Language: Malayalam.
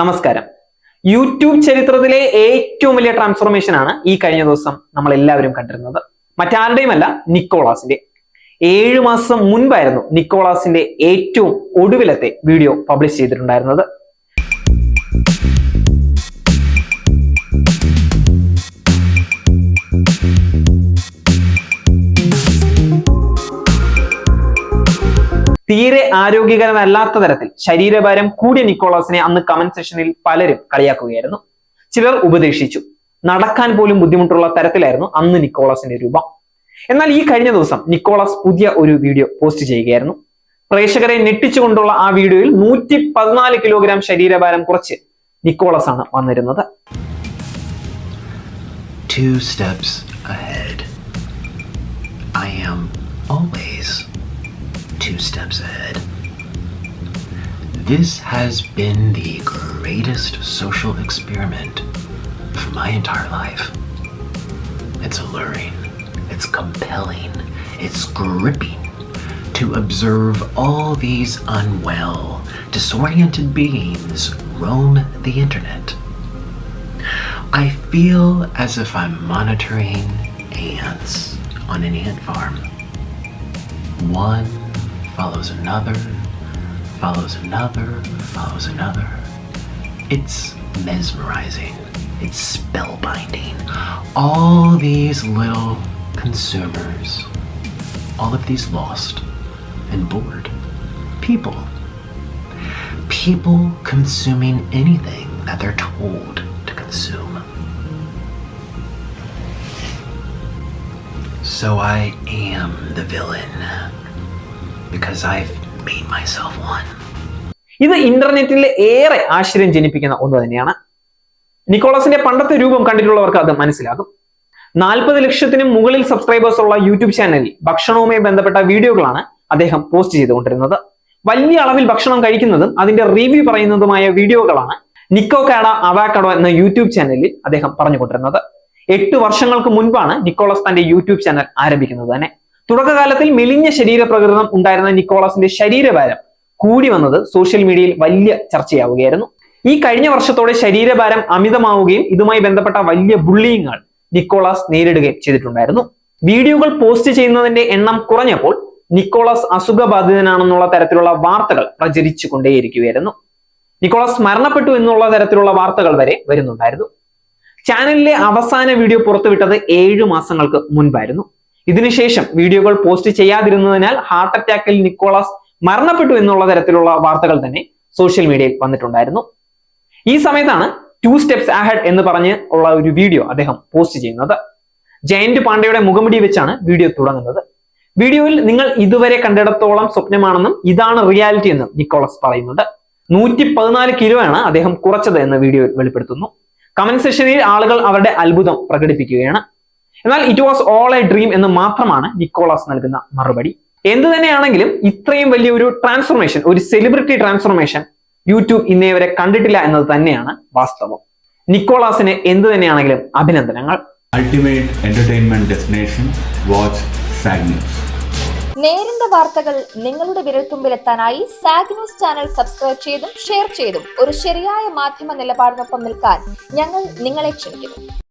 നമസ്കാരം. യൂട്യൂബ് ചരിത്രത്തിലെ ഏറ്റവും വലിയ ട്രാൻസ്ഫോർമേഷൻ ആണ് ഈ കഴിഞ്ഞ ദിവസം നമ്മൾ എല്ലാവരും കണ്ടിരുന്നത് മറ്റാരുടെയുമല്ല നിക്കോളാസിന്റെ. ഏഴു മാസം മുൻപായിരുന്നു നിക്കോളാസിന്റെ ഏറ്റവും ഒടുവിലത്തെ വീഡിയോ പബ്ലിഷ് ചെയ്തിട്ടുണ്ടായിരുന്നത്. തീരെ ആരോഗ്യകരമല്ലാത്ത തരത്തിൽ ശരീരഭാരം കൂടിയ നിക്കോളാസിനെ അന്ന് കമന്റ് സെഷനിൽ പലരും കളിയാക്കുകയായിരുന്നു. ചിലർ ഉപദേശിച്ചു. നടക്കാൻ പോലും ബുദ്ധിമുട്ടുള്ള തരത്തിലായിരുന്നു അന്ന് നിക്കോളാസിന്റെ രൂപം. എന്നാൽ ഈ കഴിഞ്ഞ ദിവസം നിക്കോളാസ് പുതിയ ഒരു വീഡിയോ പോസ്റ്റ് ചെയ്യുകയായിരുന്നു. പ്രേക്ഷകരെ ഞെട്ടിച്ചുകൊണ്ടുള്ള ആ വീഡിയോയിൽ നൂറ്റി പതിനാല് കിലോഗ്രാം ശരീരഭാരം കുറച്ച് നിക്കോളസ് ആണ് വന്നിരുന്നത്. Two steps ahead. I am always two steps ahead. This has been the greatest social experiment of my entire life. It's alluring, it's compelling, it's gripping to observe all these unwell, disoriented beings roam the internet. I feel as if I'm monitoring ants on an ant farm. One follows another, follows another, follows another. It's mesmerizing, it's spellbinding. All these little consumers, all of these lost and bored people. People consuming anything that they're told to consume. So I am the villain I've made myself one. ഇത് ഇന്റർനെറ്റിൽ ഏറെ ആശ്ചര്യം ജനിപ്പിക്കുന്ന ഒന്ന് തന്നെയാണ്. നിക്കോളസിന്റെ പണ്ടത്തെ രൂപം കണ്ടിട്ടുള്ളവർക്ക് അത് മനസ്സിലാകും. നാൽപ്പത് ലക്ഷത്തിനും മുകളിൽ സബ്സ്ക്രൈബേഴ്സ് ഉള്ള യൂട്യൂബ് ചാനലിൽ ഭക്ഷണവുമായി ബന്ധപ്പെട്ട വീഡിയോകളാണ് അദ്ദേഹം പോസ്റ്റ് ചെയ്തുകൊണ്ടിരുന്നത്. വലിയ അളവിൽ ഭക്ഷണം കഴിക്കുന്നതും അതിന്റെ റിവ്യൂ പറയുന്നതുമായ വീഡിയോകളാണ് നിക്കോ കാഡ അവാക്കഡോ എന്ന യൂട്യൂബ് ചാനലിൽ അദ്ദേഹം പറഞ്ഞുകൊണ്ടിരുന്നത്. എട്ട് വർഷങ്ങൾക്ക് മുൻപാണ് നിക്കോളസ് തന്റെ യൂട്യൂബ് ചാനൽ ആരംഭിക്കുന്നത് തന്നെ. തുടക്കകാലത്തിൽ മെലിഞ്ഞ ശരീരപ്രകൃതം ഉണ്ടായിരുന്ന നിക്കോളസിന്റെ ശരീരഭാരം കൂടി വന്നത് സോഷ്യൽ മീഡിയയിൽ വലിയ ചർച്ചയാവുകയായിരുന്നു. ഈ കഴിഞ്ഞ വർഷത്തോടെ ശരീരഭാരം അമിതമാവുകയും ഇതുമായി ബന്ധപ്പെട്ട വലിയ ബുള്ളിയിങ്ങൾ നിക്കോളാസ് നേരിടുകയും ചെയ്തിട്ടുണ്ടായിരുന്നു. വീഡിയോകൾ പോസ്റ്റ് ചെയ്യുന്നതിന്റെ എണ്ണം കുറഞ്ഞപ്പോൾ നിക്കോളാസ് അസുഖബാധിതനാണെന്നുള്ള തരത്തിലുള്ള വാർത്തകൾ പ്രചരിച്ചു കൊണ്ടേയിരിക്കുകയായിരുന്നു നിക്കോളാസ് മരണപ്പെട്ടു എന്നുള്ള തരത്തിലുള്ള വാർത്തകൾ വരെ വരുന്നുണ്ടായിരുന്നു. ചാനലിലെ അവസാന വീഡിയോ പുറത്തുവിട്ടത് ഏഴു മാസങ്ങൾക്ക് മുൻപായിരുന്നു. ഇതിനുശേഷം വീഡിയോകൾ പോസ്റ്റ് ചെയ്യാതിരുന്നതിനാൽ ഹാർട്ട് അറ്റാക്കിൽ നിക്കോളാസ് മരണപ്പെട്ടു എന്നുള്ള തരത്തിലുള്ള വാർത്തകൾ തന്നെ സോഷ്യൽ മീഡിയയിൽ വന്നിട്ടുണ്ടായിരുന്നു. ഈ സമയത്താണ് ടു സ്റ്റെപ്സ് അഹെഡ് എന്ന് പറഞ്ഞ് ഉള്ള ഒരു വീഡിയോ അദ്ദേഹം പോസ്റ്റ് ചെയ്യുന്നത്. ജയന്റ് പാണ്ഡയുടെ മുഖമുടി വെച്ചാണ് വീഡിയോ തുടങ്ങുന്നത്. വീഡിയോയിൽ നിങ്ങൾ ഇതുവരെ കണ്ടിടത്തോളം സ്വപ്നമാണെന്നും ഇതാണ് റിയാലിറ്റി എന്നും നിക്കോളസ് പറയുന്നുണ്ട് നൂറ്റി പതിനാല് കിലോ ആണ് അദ്ദേഹം കുറച്ചത് എന്ന് വീഡിയോയിൽ വെളിപ്പെടുത്തുന്നു. കമന്റ് സെഷനിൽ ആളുകൾ അവരുടെ അത്ഭുതം പ്രകടിപ്പിക്കുകയാണ്. എന്നാൽ it was all a dream എന്ന് മാത്രമാണ് നിക്കോളാസ് നൽകുന്ന മറുപടി. എന്ത് തന്നെയാണെങ്കിലും ഇത്രയും വലിയ ഒരു ട്രാൻസ്ഫോർമേഷൻ ഒരു സെലിബ്രിറ്റി ട്രാൻസ്ഫോർമേഷൻ യൂട്യൂബ് ഇന്നേ വരെ കണ്ടിട്ടില്ല എന്നത് തന്നെയാണ് വാസ്തവം. നിക്കോളാസിന് എന്ത് തന്നെയാണെങ്കിലും അഭിനന്ദനങ്ങൾ. Ultimate എന്റർടൈൻമെന്റ് destination വാച്ച് നേരിന്റെ വാർത്തകൾ നിങ്ങളുടെ വിരൽത്തുമ്പിലെത്താനായി സാഗ് ന്യൂസ് ചാനൽ സബ്സ്ക്രൈബ് ചെയ്തും ഷെയർ ചെയ്തും. ഒരു ശരിയായ മാധ്യമ നിലപാടിനൊപ്പം നിൽക്കാൻ ഞങ്ങൾ നിങ്ങളെ ക്ഷണിക്കുന്നു.